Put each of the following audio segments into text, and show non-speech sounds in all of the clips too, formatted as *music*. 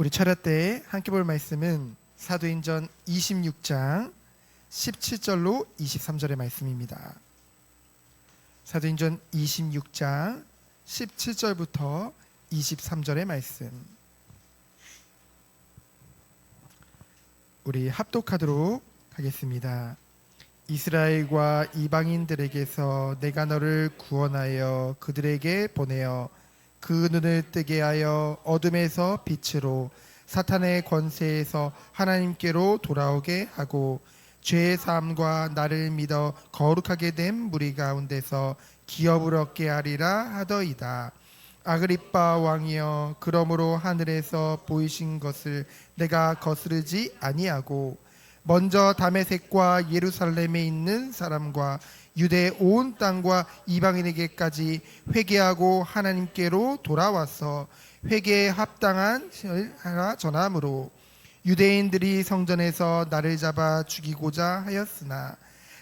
우리 철야 때 함께 볼 말씀은 사도행전 26장 17절로 23절의 말씀입니다. 사도행전 26장 17절부터 23절의 말씀. 우리 합독하도록 하겠습니다. 이스라엘과 이방인들에게서 내가 너를 구원하여 그들에게 보내어 그 눈을 뜨게 하여 어둠에서 빛으로 사탄의 권세에서 하나님께로 돌아오게 하고 죄의 삶과 나를 믿어 거룩하게 된 무리 가운데서 기업을 얻게 하리라 하더이다. 아그리빠 왕이여 그러므로 하늘에서 보이신 것을 내가 거스르지 아니하고 먼저 다메섹과 예루살렘에 있는 사람과 유대 온 땅과 이방인에게까지 회개하고 하나님께로 돌아와서 회개에 합당한 신을 하나 전함으로 유대인들이 성전에서 나를 잡아 죽이고자 하였으나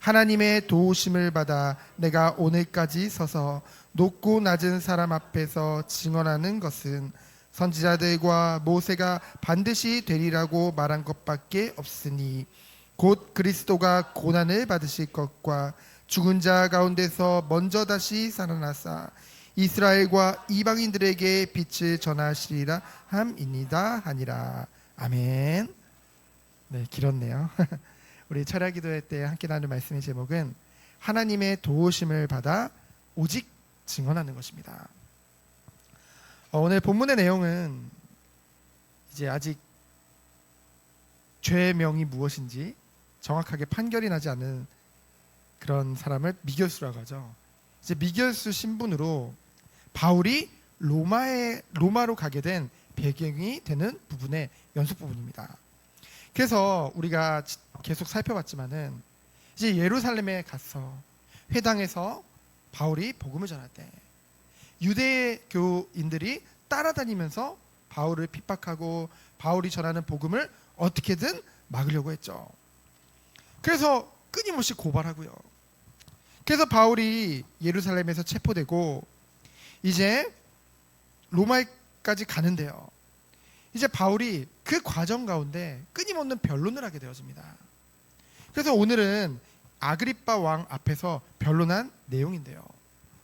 하나님의 도우심을 받아 내가 오늘까지 서서 높고 낮은 사람 앞에서 증언하는 것은 선지자들과 모세가 반드시 되리라고 말한 것밖에 없으니 곧 그리스도가 고난을 받으실 것과 죽은 자 가운데서 먼저 다시 살아나사 이스라엘과 이방인들에게 빛을 전하시리라 함이니다 하니라 아멘. 네 길었네요. *laughs* 우리 철야 기도회 때 함께 나눈 말씀의 제목은 하나님의 도우심을 받아 오직 증언하는 것입니다. 어, 오늘 본문의 내용은 이제 아직 죄의 명이 무엇인지 정확하게 판결이 나지 않은 그런 사람을 미결수라고 하죠. 이제 미결수 신분으로 바울이 로마에 로마로 가게 된 배경이 되는 부분의 연속 부분입니다. 그래서 우리가 지- 계속 살펴봤지만은 이제 예루살렘에 가서 회당에서 바울이 복음을 전할 때 유대교인들이 따라다니면서 바울을 핍박하고 바울이 전하는 복음을 어떻게든 막으려고 했죠. 그래서 끊임없이 고발하고요. 그래서 바울이 예루살렘에서 체포되고 이제 로마까지 가는데요. 이제 바울이 그 과정 가운데 끊임없는 변론을 하게 되어집니다. 그래서 오늘은 아그리빠 왕 앞에서 변론한 내용인데요.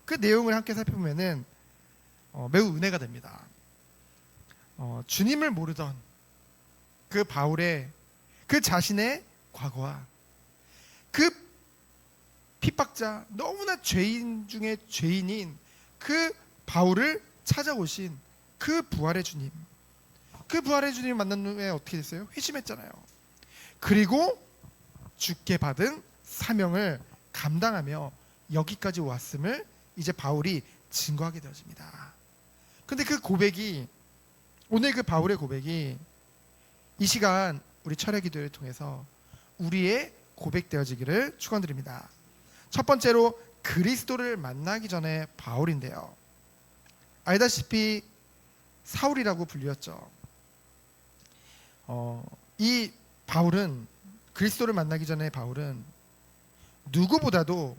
그 내용을 함께 살펴보면은 어, 매우 은혜가 됩니다. 어, 주님을 모르던 그 바울의 그 자신의 과거와 그 핍박자 너무나 죄인 중에 죄인인 그 바울을 찾아오신 그 부활의 주님 그 부활의 주님을 만난 후에 어떻게 됐어요? 회심했잖아요. 그리고 죽게 받은 사명을 감당하며 여기까지 왔음을 이제 바울이 증거하게 되어집니다. 근데 그 고백이 오늘 그 바울의 고백이 이 시간 우리 철회 기도를 통해서 우리의 고백되어지기를 축원드립니다. 첫 번째로 그리스도를 만나기 전에 바울인데요. 알다시피 사울이라고 불렸죠. 어, 이 바울은 그리스도를 만나기 전에 바울은 누구보다도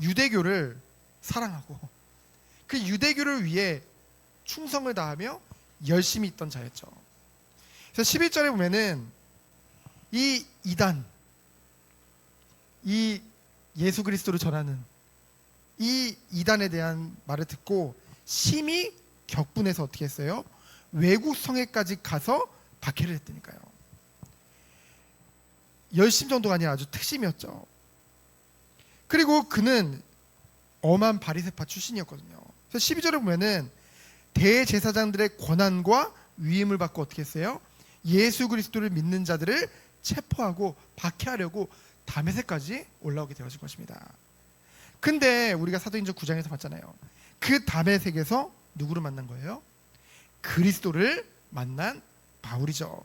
유대교를 사랑하고 그 유대교를 위해 충성을 다하며 열심히 있던 자였죠. 그래서 11절에 보면은 이 이단 이 예수 그리스도를 전하는 이 이단에 대한 말을 듣고 심히 격분해서 어떻게 했어요? 외국 성에까지 가서 박해를 했다니까요. 열심 정도가 아니라 아주 특심이었죠. 그리고 그는 엄한 바리새파 출신이었거든요. 그래서 12절에 보면은 대제사장들의 권한과 위임을 받고 어떻게 했어요? 예수 그리스도를 믿는 자들을 체포하고 박해하려고 다메섹까지 올라오게 되어진 것입니다. 근데 우리가 사도행전 9장에서 봤잖아요. 그 다메섹에서 누구를 만난 거예요? 그리스도를 만난 바울이죠.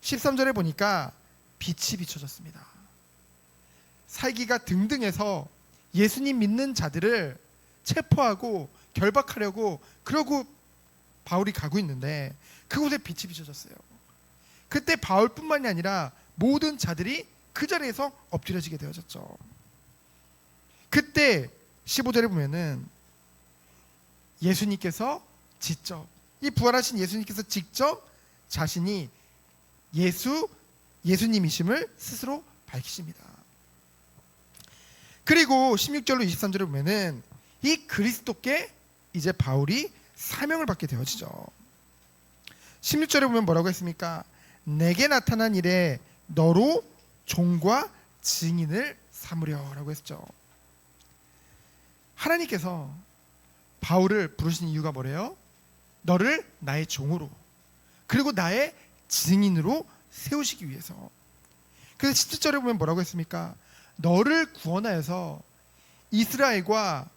13절에 보니까 빛이 비춰졌습니다. 살기가 등등해서 예수님 믿는 자들을 체포하고 결박하려고 그러고 바울이 가고 있는데 그곳에 빛이 비춰졌어요. 그때 바울뿐만이 아니라 모든 자들이 그 자리에서 엎드려지게 되어졌죠. 그때 15절에 보면은 예수님께서 직접 이 부활하신 예수님께서 직접 자신이 예수 예수님이심을 스스로 밝히십니다. 그리고 16절로 23절을 보면은 이 그리스도께 이제 바울이 사명을 받게 되어지죠. 16절에 보면 뭐라고 했습니까? 내게 나타난 일에 너로 종과 증인을 삼으려라고 했죠. 하나님께서 바울을 부르신 이유가 뭐래요? 너를 나의 종으로 그리고 나의 증인으로 세우시기 위해서. 그래서 17절에 보면 뭐라고 했습니까? 너를 구원하여서 이스라엘과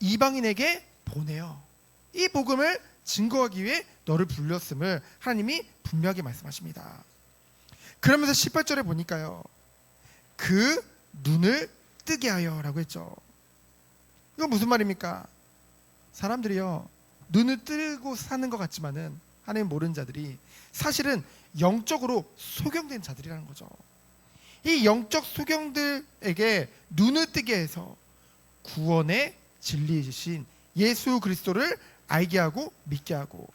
이방인에게 보내어 이 복음을 증거하기 위해 너를 불렀음을 하나님이 분명하게 말씀하십니다. 그러면서 18절에 보니까요. 그 눈을 뜨게 하여라고 했죠. 이건 무슨 말입니까? 사람들이요. 눈을 뜨고 사는 것 같지만은 하나님 모르는 자들이 사실은 영적으로 소경된 자들이라는 거죠. 이 영적 소경들에게 눈을 뜨게 해서 구원의 진리이신 예수 그리스도를 알게 하고 믿게 하고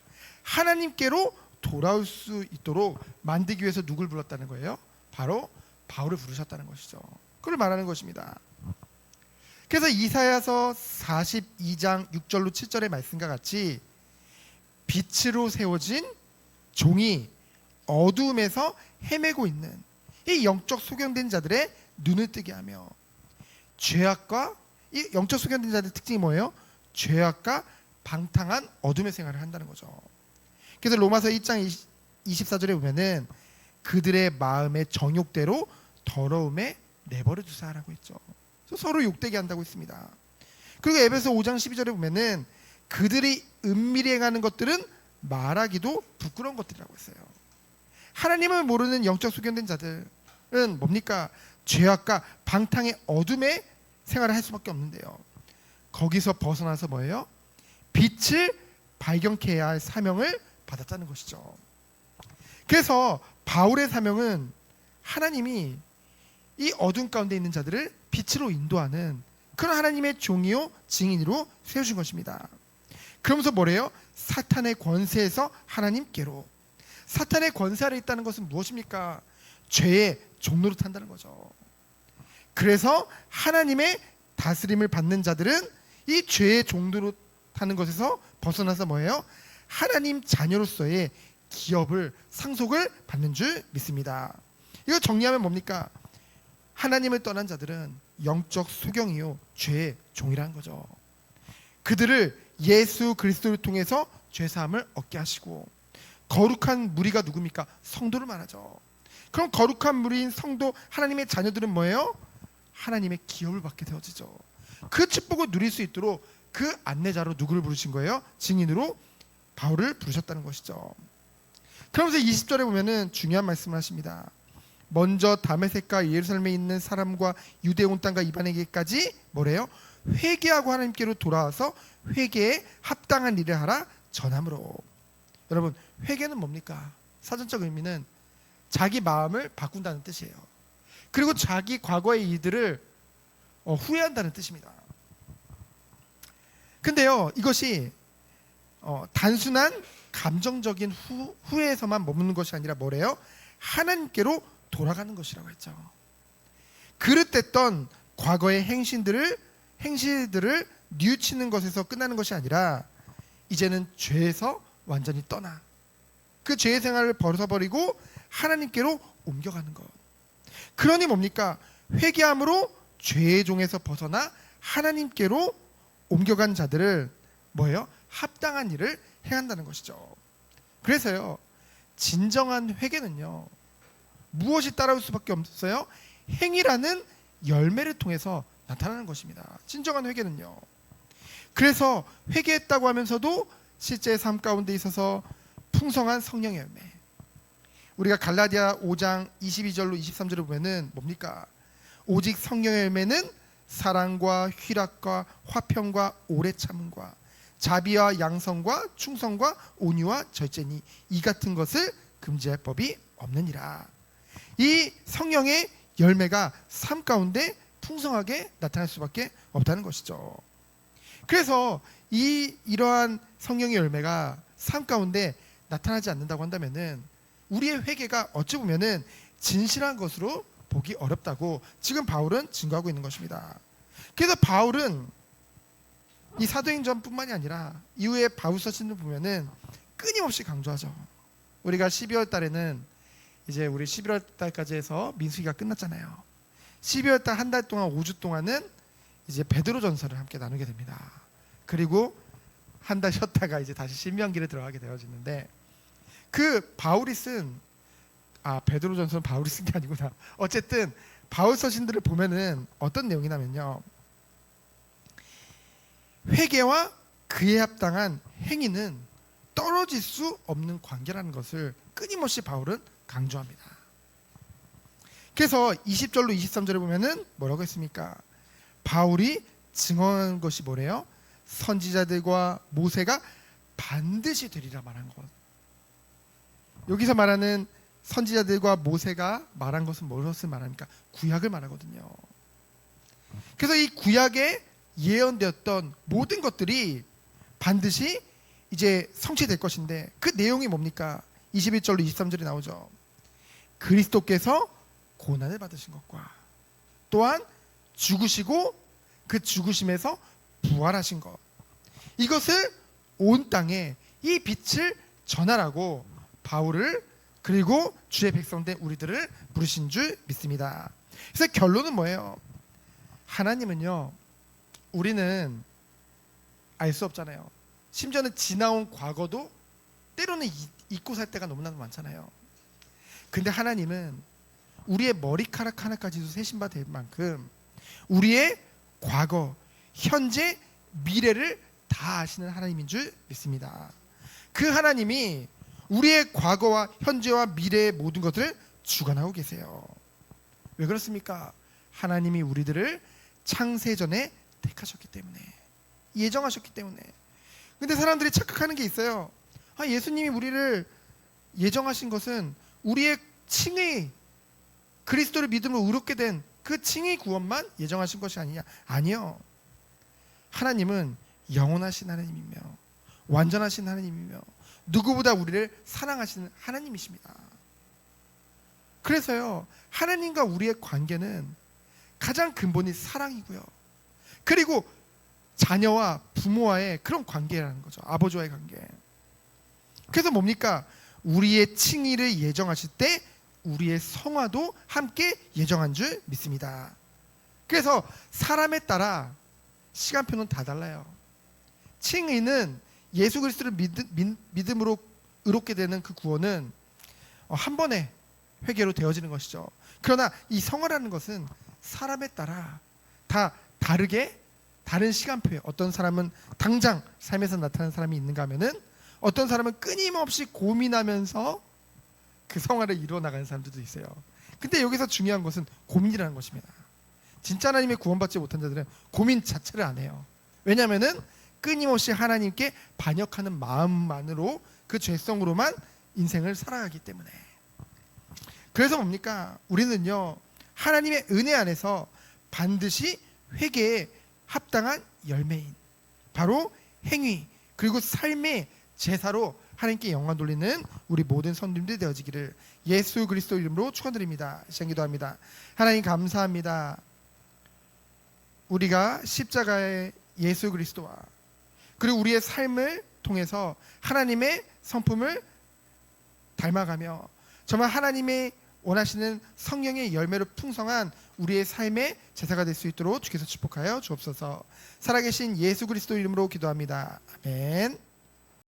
하나님께로 돌아올 수 있도록 만들기 위해서 누굴 불렀다는 거예요? 바로 바울을 부르셨다는 것이죠. 그걸 말하는 것입니다. 그래서 이사야서 42장 6절로 7절의 말씀과 같이 빛으로 세워진 종이 어두움에서 헤매고 있는 이 영적 소경된 자들의 눈을 뜨게 하며 죄악과 이 영적 소경된 자들의 특징이 뭐예요? 죄악과 방탕한 어둠의 생활을 한다는 거죠. 그래서 로마서 1장 24절에 보면은 그들의 마음의 정욕대로 더러움에 내버려 두사라고 했죠. 서로 욕되게 한다고 했습니다. 그리고 에베소 5장 12절에 보면은 그들이 은밀히 행하는 것들은 말하기도 부끄러운 것들이라고 했어요. 하나님을 모르는 영적 소견된 자들은 뭡니까? 죄악과 방탕의 어둠의 생활을 할 수밖에 없는데요. 거기서 벗어나서 뭐예요? 빛을 발견케 해야 할 사명을 받았다는 것이죠. 그래서 바울의 사명은 하나님이 이 어둠 가운데 있는 자들을 빛으로 인도하는 그런 하나님의 종이요 증인으로 세우신 것입니다. 그러면서 뭐래요? 사탄의 권세에서 하나님께로 사탄의 권세 아래 있다는 것은 무엇입니까? 죄의 종로로 탄다는 거죠. 그래서 하나님의 다스림을 받는 자들은 이 죄의 종로로 타는 것에서 벗어나서 뭐예요? 하나님 자녀로서의 기업을 상속을 받는 줄 믿습니다. 이거 정리하면 뭡니까? 하나님을 떠난 자들은 영적 소경이요 죄의 종이라는 거죠. 그들을 예수 그리스도를 통해서 죄 사함을 얻게 하시고 거룩한 무리가 누굽니까? 성도를 말하죠. 그럼 거룩한 무리인 성도 하나님의 자녀들은 뭐예요? 하나님의 기업을 받게 되어지죠. 그 축복을 누릴 수 있도록 그 안내자로 누구를 부르신 거예요? 증인으로 바울을 부르셨다는 것이죠. 그러면서 20절에 보면은 중요한 말씀을 하십니다. 먼저 다메섹과 예루살렘에 있는 사람과 유대 온 땅과 이방에게까지 뭐래요? 회개하고 하나님께로 돌아와서 회개에 합당한 일을 하라 전함으로. 여러분 회개는 뭡니까? 사전적 의미는 자기 마음을 바꾼다는 뜻이에요. 그리고 자기 과거의 일들을 어, 후회한다는 뜻입니다. 근데요 이것이 어, 단순한 감정적인 후, 후회에서만 머무는 것이 아니라 뭐래요? 하나님께로 돌아가는 것이라고 했죠. 그릇됐던 과거의 행신들을 행실들을 뉘우치는 것에서 끝나는 것이 아니라 이제는 죄에서 완전히 떠나 그 죄의 생활을 벗어버리고 하나님께로 옮겨가는 것. 그러니 뭡니까? 회개함으로 죄의 종에서 벗어나 하나님께로 옮겨간 자들을 뭐예요? 합당한 일을 행한다는 것이죠. 그래서요. 진정한 회개는요. 무엇이 따라올 수밖에 없어요? 행위라는 열매를 통해서 나타나는 것입니다. 진정한 회개는요. 그래서 회개했다고 하면서도 실제 삶 가운데 있어서 풍성한 성령의 열매. 우리가 갈라디아 5장 22절로 23절을 보면은 뭡니까? 오직 성령의 열매는 사랑과 희락과 화평과 오래 참음과 자비와 양성과 충성과 온유와 절제니 이 같은 것을 금지할 법이 없느니라. 이 성령의 열매가 삶 가운데 풍성하게 나타날 수밖에 없다는 것이죠. 그래서 이 이러한 성령의 열매가 삶 가운데 나타나지 않는다고 한다면은 우리의 회개가 어찌 보면은 진실한 것으로 보기 어렵다고 지금 바울은 증거하고 있는 것입니다. 그래서 바울은 이 사도행전뿐만이 아니라 이후에 바울 서신을 보면은 끊임없이 강조하죠. 우리가 12월 달에는 이제 우리 11월 달까지 해서 민수기가 끝났잖아요. 12월 달 한 달 동안 5주 동안은 이제 베드로 전서를 함께 나누게 됩니다. 그리고 한 달 쉬었다가 이제 다시 신명기를 들어가게 되어지는데 그 바울이 쓴 아 베드로 전서는 바울이 쓴 게 아니구나. 어쨌든 바울 서신들을 보면은 어떤 내용이냐면요. 회개와 그에 합당한 행위는 떨어질 수 없는 관계라는 것을 끊임없이 바울은 강조합니다. 그래서 20절로 23절에 보면은 뭐라고 했습니까? 바울이 증언한 것이 뭐래요? 선지자들과 모세가 반드시 되리라 말한 것. 여기서 말하는 선지자들과 모세가 말한 것은 무엇을 말합니까? 구약을 말하거든요. 그래서 이 구약에 예언되었던 모든 것들이 반드시 이제 성취될 것인데 그 내용이 뭡니까? 21절로 23절에 나오죠. 그리스도께서 고난을 받으신 것과 또한 죽으시고 그 죽으심에서 부활하신 것 이것을 온 땅에 이 빛을 전하라고 바울을 그리고 주의 백성된 우리들을 부르신 줄 믿습니다. 그래서 결론은 뭐예요? 하나님은요 우리는 알 수 없잖아요. 심지어는 지나온 과거도 때로는 이- 잊고 살 때가 너무나 많잖아요. 근데 하나님은 우리의 머리카락 하나까지도 세신 바 될 만큼 우리의 과거, 현재, 미래를 다 아시는 하나님인 줄 믿습니다. 그 하나님이 우리의 과거와 현재와 미래의 모든 것을 주관하고 계세요. 왜 그렇습니까? 하나님이 우리들을 창세전에 택하셨기 때문에 예정하셨기 때문에. 근데 사람들이 착각하는 게 있어요. 아, 예수님이 우리를 예정하신 것은 우리의 칭의 그리스도를 믿음으로 의롭게 된 그 칭의 구원만 예정하신 것이 아니냐? 아니요. 하나님은 영원하신 하나님이며 완전하신 하나님이며 누구보다 우리를 사랑하시는 하나님이십니다. 그래서요. 하나님과 우리의 관계는 가장 근본이 사랑이고요. 그리고 자녀와 부모와의 그런 관계라는 거죠. 아버지와의 관계. 그래서 뭡니까? 우리의 칭의를 예정하실 때 우리의 성화도 함께 예정한 줄 믿습니다. 그래서 사람에 따라 시간표는 다 달라요. 칭의는 예수 그리스도를 믿, 음으로 의롭게 되는 그 구원은 어, 한 번에 회개로 되어지는 것이죠. 그러나 이 성화라는 것은 사람에 따라 다 다르게 다른 시간표에 어떤 사람은 당장 삶에서 나타나는 사람이 있는가 하면은 어떤 사람은 끊임없이 고민하면서 그 성화를 이루어 나가는 사람들도 있어요. 근데 여기서 중요한 것은 고민이라는 것입니다. 진짜 하나님의 구원받지 못한 자들은 고민 자체를 안 해요. 왜냐하면은 끊임없이 하나님께 반역하는 마음만으로 그 죄성으로만 인생을 살아가기 때문에. 그래서 뭡니까? 우리는요 하나님의 은혜 안에서 반드시 회개에 합당한 열매인 바로 행위 그리고 삶의 제사로 하나님께 영광 돌리는 우리 모든 선님들이 되어지기를 예수 그리스도 이름으로 축원드립니다. 시간 기도합니다. 하나님 감사합니다. 우리가 십자가의 예수 그리스도와 그리고 우리의 삶을 통해서 하나님의 성품을 닮아가며 정말 하나님의 원하시는 성령의 열매로 풍성한 우리의 삶의 제사가 될 수 있도록 주께서 축복하여 주옵소서. 살아계신 예수 그리스도 이름으로 기도합니다. 아멘.